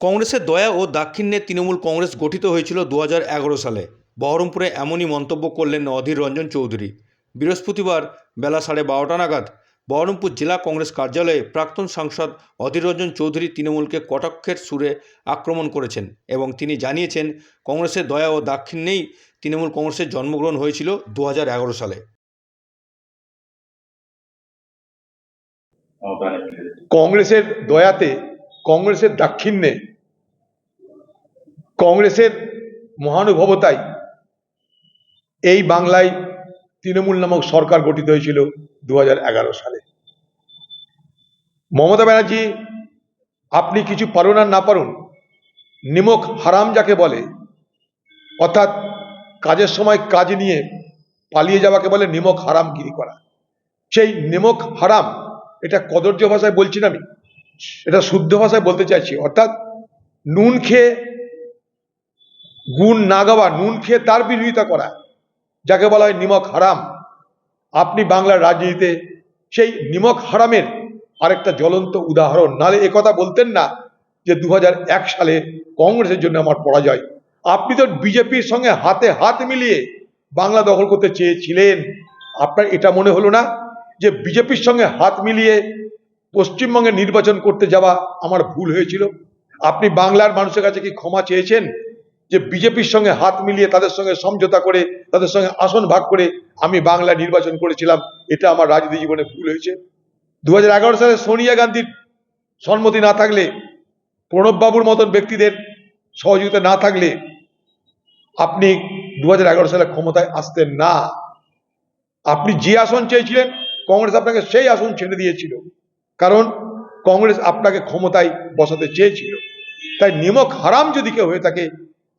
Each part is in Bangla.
কংগ্রেসের দয়া ও দাক্ষিণ্যে তৃণমূল কংগ্রেস গঠিত হয়েছিল দু হাজার এগারো সালে। বহরমপুরে এমনই মন্তব্য করলেন অধীর রঞ্জন চৌধুরী। বৃহস্পতিবার বেলা সাড়ে বারোটা নাগাদ বহরমপুর জেলা কংগ্রেস কার্যালয়ে প্রাক্তন সাংসদ অধীর রঞ্জন চৌধুরী তৃণমূলকে কটাক্ষের সুরে আক্রমণ করেছেন এবং তিনি জানিয়েছেন, কংগ্রেসের দয়া ও দাক্ষিণ্যেই তৃণমূল কংগ্রেসের জন্মগ্রহণ হয়েছিল দু হাজার এগারো সালে। কংগ্রেসের দয়াতে কংগ্রেসের দাক্ষিণ্যে, কংগ্রেসের মহানুভবতায় এই বাংলায় তৃণমূল নামক সরকার গঠিত হয়েছিল দু হাজার এগারো সালে। মমতা ব্যানার্জি, আপনি কিছু পারুন আর না পারুন, নিমক হারাম যাকে বলে, অর্থাৎ কাজের সময় কাজ নিয়ে পালিয়ে যাওয়াকে বলে নিমক হারামগিরি করা। সেই নিমক হারাম, এটা কদর্য ভাষায় বলছি না আমি। এটা শুদ্ধ ভাষায় বলতে চাইছি, অর্থাৎ নুন খেয়ে গুণ না গাওয়া, নুন খেয়ে তার বিরোধিতা করা, যাকে বলা হয় নিমক হারাম। আপনি বাংলার রাজনীতিতে সেই নিমক হারামের আরেকটা জ্বলন্ত উদাহরণ। নালে কথা বলতেন না যে দু হাজার এক সালে কংগ্রেসের জন্য আমার পরাজয়। আপনি তো বিজেপির সঙ্গে হাতে হাত মিলিয়ে বাংলা দখল করতে চেয়েছিলেন। আপনার এটা মনে হলো না যে বিজেপির সঙ্গে হাত মিলিয়ে পশ্চিমবঙ্গে নির্বাচন করতে যাওয়া আমার ভুল হয়েছিল। আপনি বাংলার মানুষের কাছে কি ক্ষমা চেয়েছেন? যে বিজেপির সঙ্গে হাত মিলিয়ে তাদের সঙ্গে সমঝোতা করে, তাদের সঙ্গে আসন ভাগ করে আমি বাংলা নির্বাচন করেছিলাম, এটা আমার রাজনীতি জীবনে ভুল হয়েছে। দু হাজার এগারো সালে সোনিয়া গান্ধীর সম্মতি না থাকলে, প্রণববাবুর মতন ব্যক্তিদের সহযোগিতা না থাকলে, আপনি দু হাজার এগারো সালে ক্ষমতায় আসতেন না। আপনি যে আসন চেয়েছিলেন, কংগ্রেস আপনাকে সেই আসন ছেড়ে দিয়েছিল। কারণ কংগ্রেস আপনাকে ক্ষমতায় বসাতে চেয়েছিল। তাই নিমক হারাম যদি কেউ হয়ে থাকে,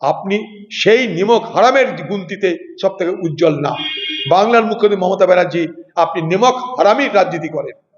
আপনি সেই নিমক হারামের গুনতিতে সব থেকে উজ্জ্বল না। বাংলার মুখ্যমন্ত্রী মমতা ব্যানার্জি, আপনি নিমক হারামই রাজনীতি করেন।